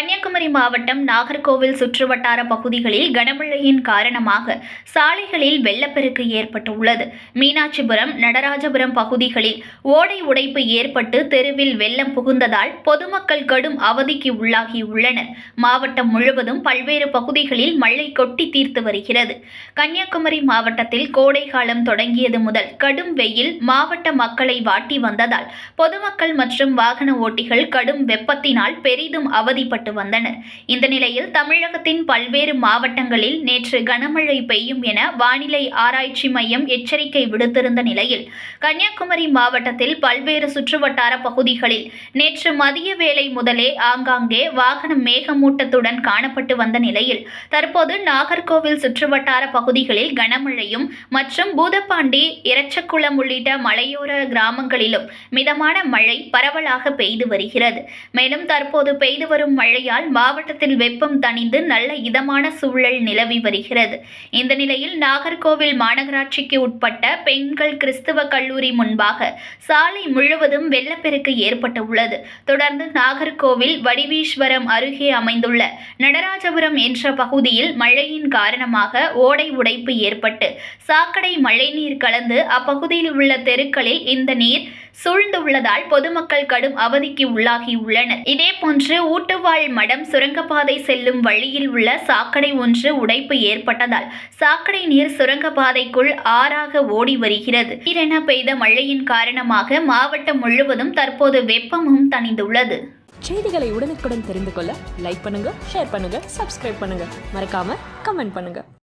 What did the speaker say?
கன்னியாகுமரி மாவட்டம் நாகர்கோவில் சுற்றுவட்டார பகுதிகளில் கனமழையின் காரணமாக சாலைகளில் வெள்ளப்பெருக்கு ஏற்பட்டுள்ளது. மீனாட்சிபுரம் நடராஜபுரம் பகுதிகளில் ஓடை உடைப்பு ஏற்பட்டு தெருவில் வெள்ளம் புகுந்ததால் பொதுமக்கள் கடும் அவதிக்கு உள்ளாகியுள்ளனர். மாவட்டம் முழுவதும் பல்வேறு பகுதிகளில் மழை கொட்டி தீர்த்து வருகிறது. கன்னியாகுமரி மாவட்டத்தில் கோடை காலம் தொடங்கியது முதல் கடும் வெயில் மாவட்ட மக்களை வாட்டி வந்ததால் பொதுமக்கள் மற்றும் வாகன ஓட்டிகள் கடும் வெப்பத்தினால் பெரிதும் அவதிப்பட்டு வந்தனர் இந்த நிலையில் தமிழகத்தின் பல்வேறு மாவட்டங்களில் நேற்று கனமழை பெய்யும் என வானிலை ஆராய்ச்சி மையம் எச்சரிக்கை விடுத்திருந்த நிலையில் கன்னியாகுமரி மாவட்டத்தில் பல்வேறு சுற்றுவட்டார பகுதிகளில் நேற்று மதிய வேளை முதலே ஆங்காங்கே வாகன மேகமூட்டத்துடன் காணப்பட்டு வந்த நிலையில் தற்போது நாகர்கோவில் சுற்றுவட்டார பகுதிகளில் கனமழையும் மற்றும் பூதப்பாண்டி இரச்சக்குளம் உள்ளிட்ட மலையோர கிராமங்களிலும் மிதமான மழை பரவலாக பெய்து வருகிறது. மேலும் தற்போது பெய்து வரும் மழையால் மாவட்டத்தில் வெப்பம் தணிந்து நல்ல இதமான சூழல் நிலவி வருகிறது. இந்த நிலையில் நாகர்கோவில் மாநகராட்சிக்கு உட்பட்ட பெண்கள் கிறிஸ்துவ கல்லூரி முன்பாக சாலை முழுவதும் வெள்ளப்பெருக்கு ஏற்பட்டுள்ளது. தொடர்ந்து நாகர்கோவில் வடிவீஸ்வரம் அருகே அமைந்துள்ள நடராஜபுரம் என்ற பகுதியில் மழையின் காரணமாக ஓடை உடைப்பு ஏற்பட்டு சாக்கடை மழைநீர் கலந்து அப்பகுதியில் உள்ள தெருக்களில் இந்த நீர் சூழ்ந்துள்ளதால் பொதுமக்கள் கடும் அவதிக்கு உள்ளாகியுள்ளனர் இதேபோன்று ஊட்டுவாழ் மடம் சுரங்கப்பாதை செல்லும் வழியில் உள்ள சாக்கடை ஒன்று உடைப்பு ஏற்பட்டதால் சாக்கடை நீர் சுரங்கப்பாதைக்குள் ஆறாக ஓடி வருகிறது. திடீரென பெய்த மழையின் காரணமாக மாவட்டம் முழுவதும் தற்போது வெப்பமும் தணிந்துள்ளது. செய்திகளை உடனுக்குடன் தெரிந்து கொள்ள லைக் பண்ணுங்க ஷேர் பண்ணுங்க சப்ஸ்கிரைப் பண்ணுங்க. மறக்காம கமெண்ட் பண்ணுங்க.